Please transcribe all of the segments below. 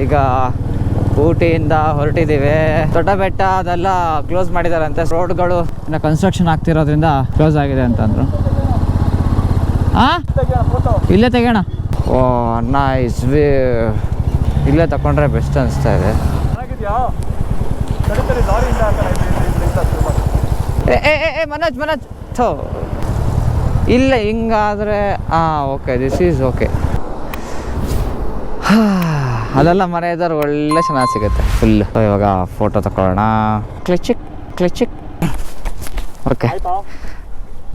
ಈಗ ಊಟಿಯಿಂದ ಹೊರಟಿದ್ದೀವಿ. ದೊಡ್ಡ ಬೆಟ್ಟ ಅದೆಲ್ಲ ಕ್ಲೋಸ್ ಮಾಡಿದಾರಂತೆ. ರೋಡ್ಗಳು ಇನ್ನು ಕನ್ಸ್ಟ್ರಕ್ಷನ್ ಆಗ್ತಿರೋದ್ರಿಂದ ಕ್ಲೋಸ್ ಆಗಿದೆ ಅಂತಂದ್ರು ಆ? ಇಲ್ಲೇ ತೆಗೋಣ ಓ ನೈಸ್ ವಿ ಇಲ್ಲೇ ತಗೊಂಡ್ರೆ ಬೆಸ್ಟ್ ಅನಿಸ್ತಾ ಇದೆ. ಏ ಏ ಏ, ಏ ಮನೋಜ್ ಮನೋಜ್ ಥೋ. ಇಲ್ಲ ಹಿಂಗಾದರೆ ಹಾಂ ಓಕೆ ದಿಸ್ ಈಸ್ ಓಕೆ ಅದೆಲ್ಲ ಮರ ಇದ್ದಾರೆ ಒಳ್ಳೆ ಚೆನ್ನಾಗಿ ಸಿಗುತ್ತೆ. ಫುಲ್ ಇವಾಗ ಫೋಟೋ ತಗೊಳ್ಳೋಣ ಕ್ಲಿಚಿಕ್ ಕ್ಲಿಚಿಕ್ ಓಕೆ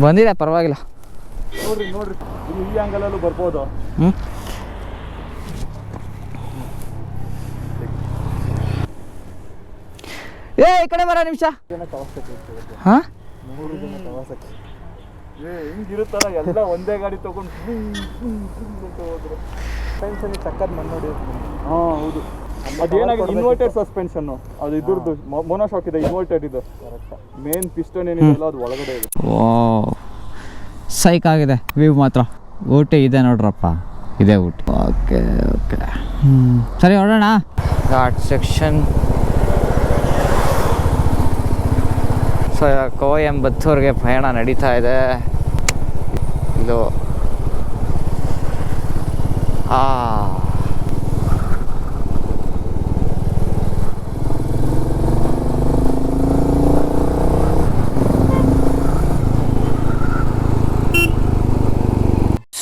ಬಂದಿದೆ ಪರವಾಗಿಲ್ಲ. ನೋಡ್ರಿ ನೋಡ್ರಿ. ಇಲ್ಲಿ ಈ ಆಂಗಲಲ್ಲೂ ಬರ್ಬೋದು. ಹ್ಞೂ ಏ ಈ ಕಡೆ ಬರ ನಿಮಿಷ. ಹಾಂ ಮೂರು ಜನ ಪ್ರವಾಸಕ್ಕೆ ಏ ಹಿಂಗಿರುತ್ತಲ್ಲ ಎಲ್ಲ ಒಂದೇ ಗಾಡಿ ತಗೊಂಡು ಹೋದ್ರು. ಸಸ್ಪೆನ್ಷನ್ ಸಕ್ಕತ್ ಮಣ್ಣು ಹಾ ಹಾಂ ಹೌದು. ಅದೇನಾಗಿದೆ? ಇನ್ವರ್ಟೆಡ್ ಸಸ್ಪೆನ್ಷನ್ ಅದು ಇದ್ರದ್ದು ಮೊನೋಶಾಕ್ ಇದೆ ಇನ್ವರ್ಟೆಡ್ ಇದು. ಮೇನ್ ಪಿಸ್ಟನ್ ಏನಿದೆಯಲ್ಲ ಅದು ಒಳಗಡೆ ಇದೆ. ಸೈಕ್ ಆಗಿದೆ ವ್ಯೂ ಮಾತ್ರ. ಊಟಿ ಇದೆ ನೋಡ್ರಪ್ಪ. ಇದೆ ಊಟಿ. ಓಕೆ ಓಕೆ ಹ್ಞೂ ಸರಿ ಹೊಡೋಣ ಘಾಟ್ ಸೆಕ್ಷನ್ ಸೊ ಇವಾಗ ಕೋಯಂಬತ್ತೂರ್ಗೆ ಪ್ರಯಾಣ ನಡೀತಾ ಇದೆ ಇದು ಆ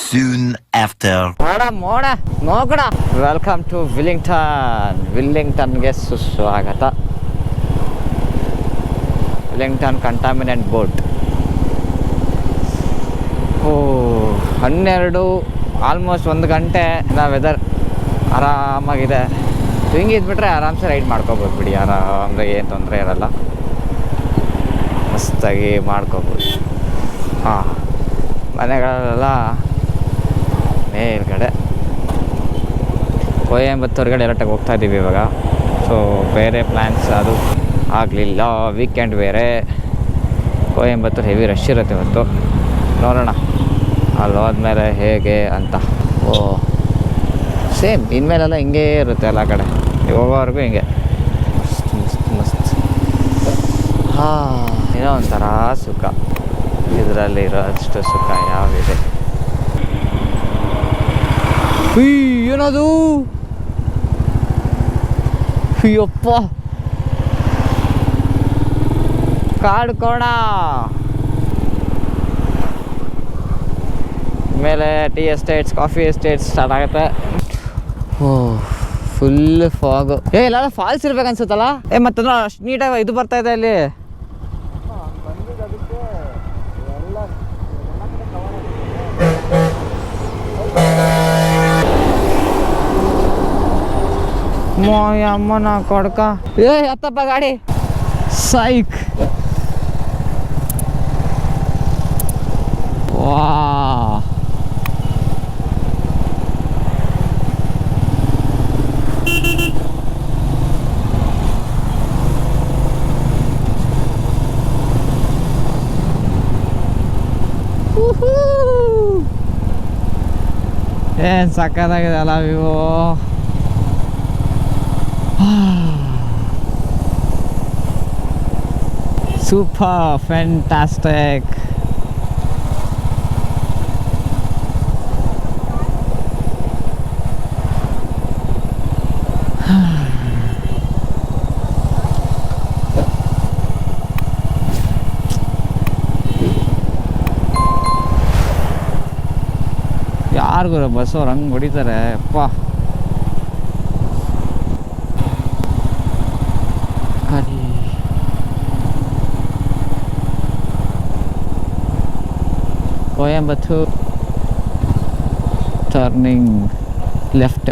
Soon after. ಮೋಡ ಮೋಡ ನೋಕಡ ವೆಲ್ಕಮ್ ಟು ವಿಲ್ಲಿಂಗ್ಟನ್ ವಿಲ್ಲಿಂಗ್ಟನ್ಗೆ ಸುಸ್ವಾಗತ ವಿಲ್ಲಿಂಗ್ಟನ್ ಕಂಟಾಮಿನೆಂಟ್ ಬೋಟ್ ಓ ಹನ್ನೆರಡು ಆಲ್ಮೋಸ್ಟ್ ಒಂದು ಗಂಟೆ ನಾ ವೆದರ್ ಆರಾಮಾಗಿದೆ. ಹಿಂಗೆ ಇದ್ಬಿಟ್ರೆ ಆರಾಮ್ಸೆ ರೈಡ್ ಮಾಡ್ಕೋಬೋದು ಬಿಡಿ. ಆರಾಮ್ರೆ ಏನು ತೊಂದರೆ ಇರಲ್ಲ. ಮಸ್ತಾಗಿ ಮಾಡ್ಕೋಬೋದು. ಹಾಂ, ಮನೆಗಳಲ್ಲೆಲ್ಲ ಮೇಲ್ಗಡೆ ಕೊಯಂಬತ್ತೂರ್ಗಡೆ ಡೈರೆಕ್ಟಾಗಿ ಹೋಗ್ತಾ ಇದ್ದೀವಿ ಇವಾಗ. ಸೊ ಬೇರೆ ಪ್ಲ್ಯಾನ್ಸ್ ಅದು ಆಗಲಿಲ್ಲ. ವೀಕೆಂಡ್ ಬೇರೆ. ಕೊಯಂಬತ್ತೂರು ಹೆವಿ ರಶ್ ಇರುತ್ತೆ ಇವತ್ತು. ನೋಡೋಣ. ಅಲ್ಲಿ ಹೋದ್ಮೇಲೆ ಹೇಗೆ ಅಂತ. ಓ ಸೇಮ್ ಇನ್ಮೇಲೆಲ್ಲ ಹಿಂಗೇ ಇರುತ್ತೆ ಎಲ್ಲ ಕಡೆ. ಹೋಗೋವರೆಗೂ ಹಿಂಗೆ. ಮಸ್ತ್ ಮಸ್ತ್ ಮಸ್ತ್. ಹಾಂ, ಏನೋ ಒಂಥರ ಸುಖ. ಇದರಲ್ಲಿ ಇರೋಷ್ಟು ಸುಖ ಯಾವಿದೆ ಏನದು? ಅಯ್ಯಪ್ಪ ಕಾಡು ಕೋಣ ಮೇಲೆ tea estates coffee estates start ಆಗುತ್ತೆ. ಓ ಫುಲ್ ಫಾಗು ಏ ಎಲ್ಲ ಫಾಲ್ಸ್ ಇರ್ಬೇಕು ಅನ್ಸುತ್ತಲ್ಲ? ಏ ಮತ್ತೆ ಅಷ್ಟು ನೀಟಾಗಿ ಇದು ಬರ್ತಾ ಇದೆ ಅಲ್ಲಿ. ಅಮ್ಮ ನಾ ಮೋಯ ಅಮ್ಮನ ಕೊಡ್ಕ. ಏ ಅತ್ತಪ್ಪ ಗಾಡಿ. ಸೈಕ್ ಸಕ್ಕತ್ತಾಗಿದೆ ಅಲ್ಲ ವ್ಯೂ Super fantastic. ಯಾರಿಗೂ ಬಸ್ ಅವ್ರು ಹಂಗೆ ಹೊಡಿತಾರೆ ಅಪ್ಪ ಕರಿ Coimbatore turning left.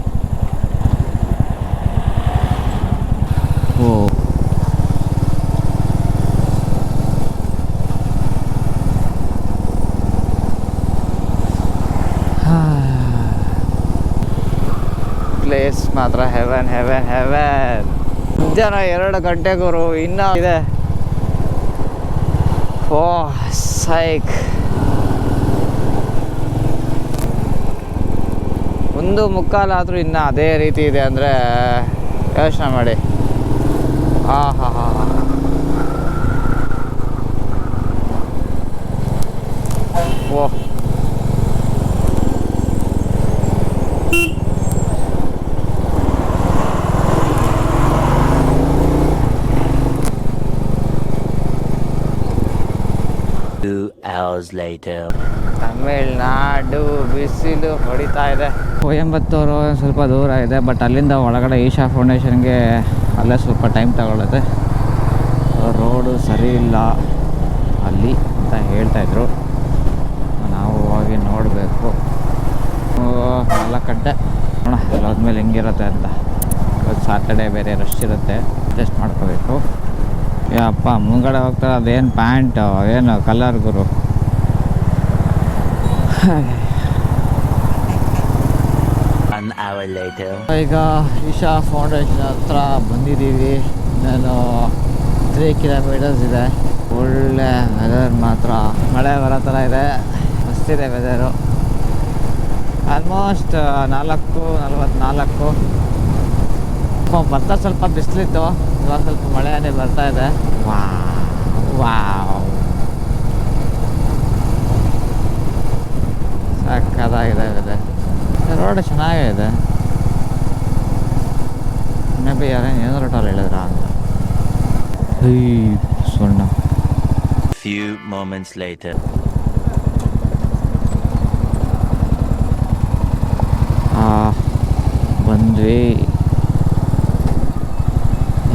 ಮಾತ್ರ ಹೆವೆನ್ ಹೆವೆನ್ ಹೆವೆನ್ ಮಧ್ಯಾಹ್ನ ಎರಡು ಗಂಟೆಗೂರು ಇನ್ನೂ ಇದೆ. ಓ, ಸೈಕ್. ಒಂದು ಮುಕ್ಕಾಲಾದರೂ ಇನ್ನೂ ಅದೇ ರೀತಿ ಇದೆ ಅಂದರೆ ಯೋಚನೆ ಮಾಡಿ. ಹಾಂ ಹಾಂ ಹಾಂ later. ತಮಿಳ್ನಾಡು ಬಿಸಿಲು ಹೊಡಿತಾ ಇದೆ. ಕೊಯಂಬತ್ತೂರು ಸ್ವಲ್ಪ ದೂರ ಇದೆ ಬಟ್ ಅಲ್ಲಿಂದ ಒಳಗಡೆ ಈಶಾ ಫೌಂಡೇಶನ್ಗೆ ಅಲ್ಲೇ ಸ್ವಲ್ಪ ಟೈಮ್ ತಗೊಳ್ಳುತ್ತೆ ರೋಡು ಸರಿ ಇಲ್ಲ ಅಲ್ಲಿ ಅಂತ ಹೇಳ್ತಾಯಿದ್ರು ನಾವು ಹೋಗಿ ನೋಡಬೇಕು. ಎಲ್ಲ ಕಡ್ಡೆ ನೋಡೋಣ ಅಲ್ಲಿ ಹೋದ್ಮೇಲೆ ಹೆಂಗಿರುತ್ತೆ ಅಂತ. ಇವತ್ತು ಸಾಟರ್ಡೆ ಬೇರೆ ರಶ್ ಇರುತ್ತೆ. ಅಡ್ಜಸ್ಟ್ ಮಾಡ್ಕೋಬೇಕು. ಯಪ್ಪ ಮುಂಗಡೆ ಹೋಗ್ತಾರೆ ಅದೇನು ಪ್ಯಾಂಟು ಏನು ಕಲರ್ ಗುರು? Later. ಈಗ ಈಶಾ ಫೌಂಡೇಶನ್ ಹತ್ರ ಬಂದಿದ್ದೀವಿ. ನಾನು ತ್ರೀ ಕಿಲೋಮೀಟರ್ಸ್ ಇದೆ. ಒಳ್ಳೆ ವೆದರ್ ಮಾತ್ರ. ಮಳೆ ಬರೋ ಥರ ಇದೆ. ಮಸ್ತಿದೆ ವೆದರು ಆಲ್ಮೋಸ್ಟ್ ನಾಲ್ಕು ನಲ್ವತ್ನಾಲ್ಕು. ಬರ್ತಾ ಸ್ವಲ್ಪ ಬಿಸಿಲಿತ್ತು. ಇವಾಗ ಸ್ವಲ್ಪ ಮಳೆನೇ ಬರ್ತಾ ಇದೆ. ವಾ ವಾವ್ ಸಕ್ಕದಾಗಿದೆ ವೆದರ್ ರೋಡ್ ಚೆನ್ನಾಗಿದೆ. ಬಿ ಯಾರೇನು ಏನಾದ್ರು ರೋಟಲ್ಲಿ ಹೇಳಿದ್ರ ಅಂತ ಈ ಸುಣ್ಣ. Few moments later. ಆ ಬಂದ್ವಿ.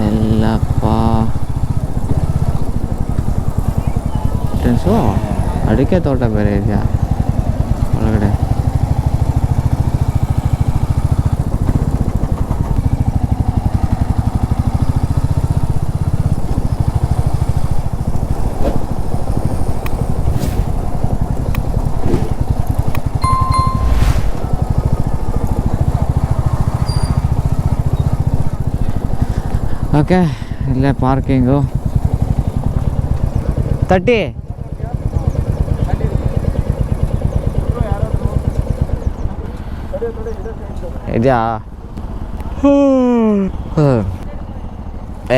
ಎಲ್ಲಪ್ಪ. ಫ್ರೆಂಡ್ಸು ಅಡಿಕೆ ತೋಟ ಬೇರೆ ಇದೆಯಾ ಒಳಗಡೆ ಓಕೆ ಇಲ್ಲೇ ಪಾರ್ಕಿಂಗು. ತರ್ಟಿ. ಇದೆಯಾ?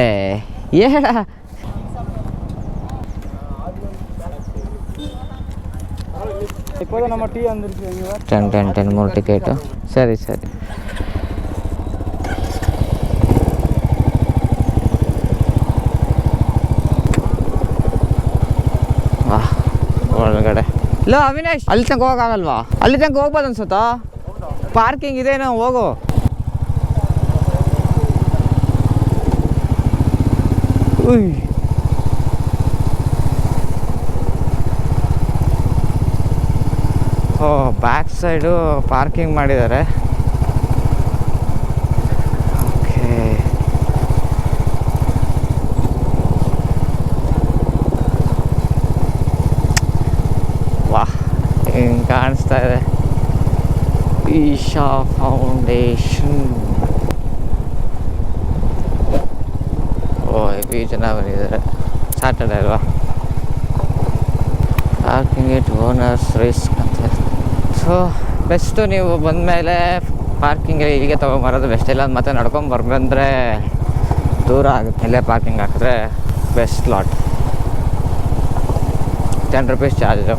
ಏ ನೀವು. ಟೆನ್ ಟೆನ್ ಟೆನ್ ಮೂರು ಟಿಕೆಟು. ಸರಿ ಸರಿ. ಒಳಗಡೆ. ಲೋ ಅವಿನಾಶ್. ಅಲ್ಲಿ ತನಕ ಹೋಗಕ್ಕಾಗಲ್ವಾ? ಅಲ್ಲಿ ತನಕ ಹೋಗ್ಬೋದು ಅನ್ಸುತ್ತಾ? ಪಾರ್ಕಿಂಗ್ ಇದೇನೋ ಹೋಗು. ಉಯ್. ಓ ಬ್ಯಾಕ್ ಸೈಡು ಪಾರ್ಕಿಂಗ್ ಮಾಡಿದ್ದಾರೆ ಓಕೆ ವಾಹ್ ಹಿಂಗೆ ಕಾಣಿಸ್ತಾ ಇದೆ. ಈಶಾ ಫೌಂಡೇಶನ್. ಓ ಹೆವಿ ಜನ ಬಂದಿದ್ದಾರೆ. ಸ್ಯಾಟರ್ಡೆ ಅಲ್ವಾ? ಪಾರ್ಕಿಂಗ್ ಇಟ್ ಓನರ್ಸ್ ರಿಸ್ಕ್ ಅಂತ ಸೊ ಬೆಸ್ಟು ನೀವು ಬಂದಮೇಲೆ ಪಾರ್ಕಿಂಗ್ ಇಲ್ಲಿಗೆ ತೊಗೊಂಬರೋದು ಬೆಸ್ಟ್ ಇಲ್ಲ, ಮತ್ತೆ ನಡ್ಕೊಂಡು ಬರ್ಬಂದ್ರೆ ದೂರ ಆಗುತ್ತೆ. ಇಲ್ಲೇ ಪಾರ್ಕಿಂಗ್ ಹಾಕಿದ್ರೆ best lot ten rupees charge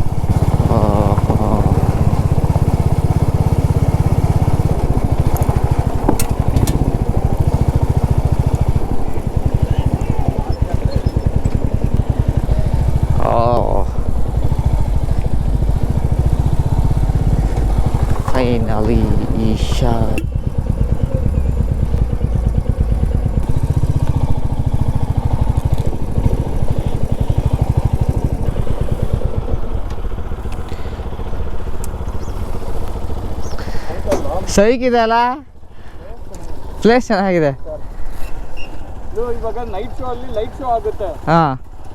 ಸೈಕಿದೆ ಅಲ್ಲ ಪ್ಲೇಸ್ ಚೆನ್ನಾಗಿದೆ. ಇದು ಇವಾಗ ನೈಟ್ ಶೋ ಅಲ್ಲಿ ಲೈಟ್ ಶೋ ಆಗುತ್ತೆ. ಹಾಂ.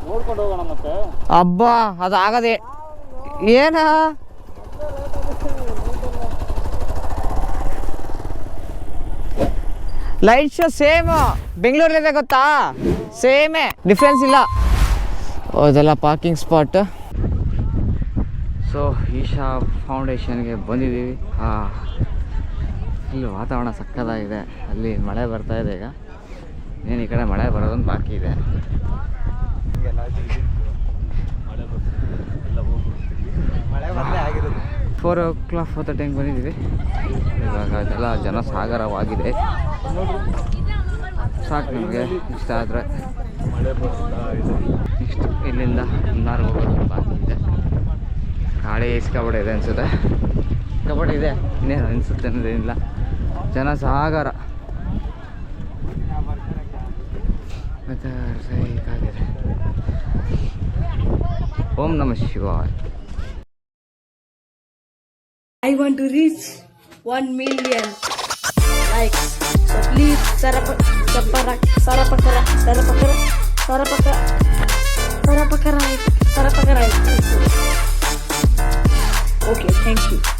ನೋಡ್ಕೊಂಡು ಹೋಗೋಣ ಮತ್ತೆ. ಅಬ್ಬಾ ಅದು ಆಗದೆ ಏನ? ಲೈಟ್ ಶೋ ಸೇಮ್ ಬೆಂಗಳೂರಲ್ಲಿದೆ ಗೊತ್ತಾ? ಸೇಮೇ ಡಿಫ್ರೆನ್ಸ್ ಇಲ್ಲ. ಅದೆಲ್ಲ ಇದೆಲ್ಲ ಪಾರ್ಕಿಂಗ್ ಸ್ಪಾಟ್ ಸೊ ಈಶಾ ಫೌಂಡೇಶನ್ಗೆ ಬಂದಿದ್ದೀವಿ. ಹಾಂ. ಇಲ್ಲಿ ವಾತಾವರಣ ಸಕ್ಕತ್ತಾಗಿದೆ. ಅಲ್ಲಿ ಮಳೆ ಬರ್ತಾ ಇದೆ ಈಗ. ಏನು ಈ ಕಡೆ ಮಳೆ ಬರೋದೊಂದು ಬಾಕಿ ಇದೆ. ಫೋರ್ ಓ ಕ್ಲಾಕ್ ಫೋರ್ ತರ್ಟಿಂಗ್ ಬಂದಿದ್ದೀವಿ. ಇವಾಗ ಅದೆಲ್ಲ ಜನಸಾಗರವಾಗಿದೆ. ಸಾಕು ನಮಗೆ, ಇಷ್ಟ ಆದರೆ. ನೆಕ್ಸ್ಟ್ ಇಲ್ಲಿಂದ ಮುನ್ನಾರು ಹೋಗೋದು ಬಾಕಿ ಇದೆ. ಗಾಳಿ ಇಸ್ಕೊಬಿಡಿ ಇದೆ ಅನಿಸುತ್ತೆ. ಕಬಡ್ಡಿ ಇದೆ ಇನ್ನೇನು ಅನಿಸುತ್ತೆ ಅನ್ನೋದೇನಿಲ್ಲ. ಜನಸಾಗರ ಸೈಕಾಗಿದೆ ಓಂ ನಮ ಶಿವಾಯ want to reach 1 million likes. So please, sarapa, sarapara, sarapakara, sarapakara, sarapaka, sarapakara, sarapakara. Okay, thank you.